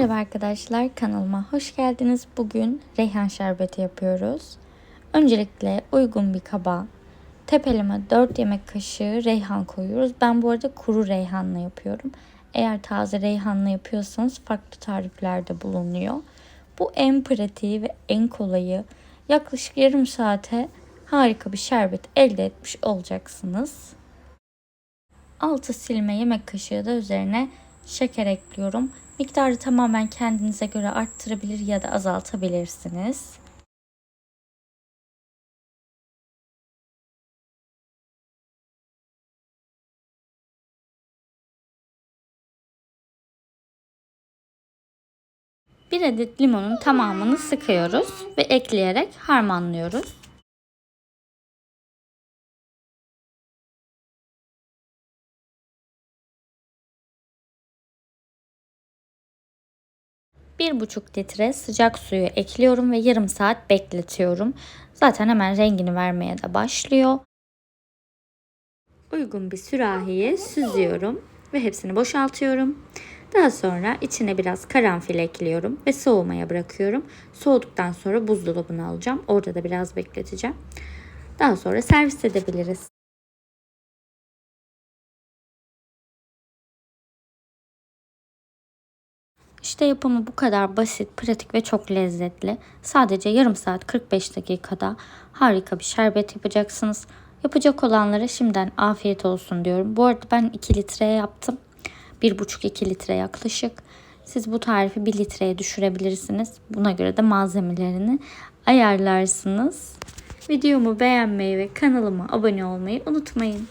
Merhaba arkadaşlar kanalıma hoş geldiniz. Bugün reyhan şerbeti yapıyoruz. Öncelikle uygun bir kaba tepeleme 4 yemek kaşığı reyhan koyuyoruz. Ben bu arada kuru reyhanla yapıyorum. Eğer taze reyhanla yapıyorsanız farklı tariflerde bulunuyor. Bu en pratiği ve en kolayı. Yaklaşık yarım saate harika bir şerbet elde etmiş olacaksınız. 6 silme yemek kaşığı da üzerine şeker ekliyorum. Miktarı tamamen kendinize göre arttırabilir ya da azaltabilirsiniz. Bir adet limonun tamamını sıkıyoruz ve ekleyerek harmanlıyoruz. Bir buçuk litre sıcak suyu ekliyorum ve yarım saat bekletiyorum. Zaten hemen rengini vermeye de başlıyor. Uygun bir sürahiye süzüyorum ve hepsini boşaltıyorum. Daha sonra içine biraz karanfil ekliyorum ve soğumaya bırakıyorum. Soğuduktan sonra buzdolabına alacağım. Orada da biraz bekleteceğim. Daha sonra servis edebiliriz. İşte yapımı bu kadar basit, pratik ve çok lezzetli. Sadece yarım saat 45 dakikada harika bir şerbet yapacaksınız. Yapacak olanlara şimdiden afiyet olsun diyorum. Bu arada ben 2 litreye yaptım. 1,5-2 litre yaklaşık. Siz bu tarifi 1 litreye düşürebilirsiniz. Buna göre de malzemelerini ayarlarsınız. Videomu beğenmeyi ve kanalıma abone olmayı unutmayın.